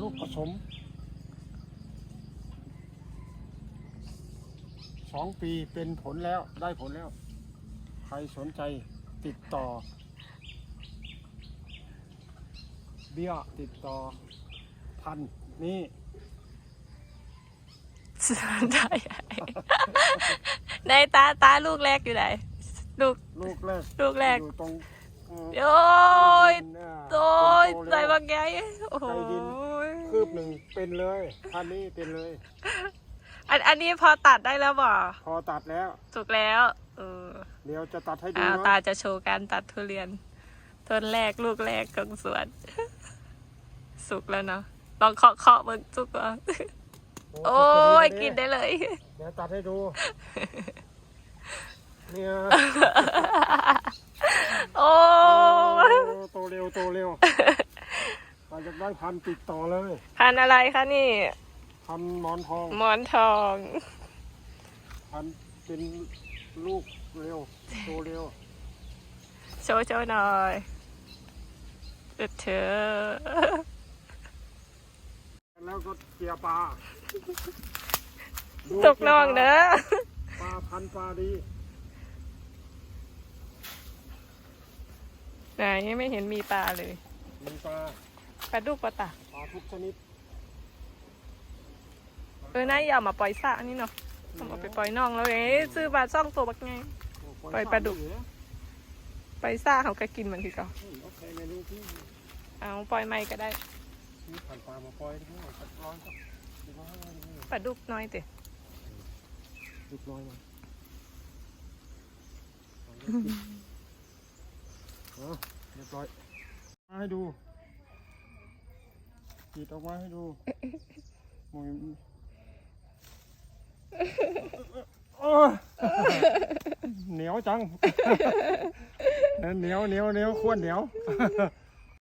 ลูกผสมสองปีเป็นผลแล้วได้ผลแล้ว ใครสนใจติดต่อ เบี้ยติดต่อพันนี่ได้ในตาตาลูกแรกอยู่ไหนลูกลูกแรกลูกแรกอยู่ตรงเอ่อโอ้ยเป็นอ่าโอ้ยคนโตใส่แล้ว บางแกโอ้โหใส่ดิน คืบหนึ่งเป็นเลยพันนี้เป็นเลย อันอันนี้พอตัดได้แล้วบ่พอตัดแล้วถูกแล้ว เออเดี๋ยวจะตัดให้ดูอ้าวเนาะตาจะโชว์การตัดทุเรียน ต้นแรกลูกแรกของสวน สุกแล้วเนาะ ลองเคาะเคาะเบิ่งสุกก่อนโอ้ยกินได้เลย เดี๋ยวตัดให้ดู เนี่ยโอ้โอ้ยโตเร็วโตเร็ว เราจะได้พันติดต่อเลยพันธุ์อะไรคะนี่ พันหมอนทองหมอนทอง พันเป็นลูกเร็วโตเร็วโชว์โชว์หน่อยเด็ดเธอแล้วก็เกียร์ปลาดูตกน้องเด้อปลาพันปลาดีไหนไม่เห็นมีปลาเลย มีปลา ปลาดุกปลาตาปลาทุกชนิดเออน่าอย่าเอามาปล่อยสระนี่เนาะเอามาไปปล่อยน้องแล้วเอ๊ะซื้อปลาซ่องตัวบักไง ปล่อยปลาดุก ปล่อยสระเขาก็กินมันคือเก่าโอเคเมนูที่เอาปล่อยไม่ก็ได้ซื้อพันปลามาปล่อยที่นี่สักร้อยก็สิบร้อยเลยนี่ปลาดุกน้อยเตะสิบร้อยมาเอาเรียบร้อยมาให้ดู จีดออกมาให้ดูโอ้ยเหนียวจังเหนียวเหนียวเหนียวข้วนเหนียว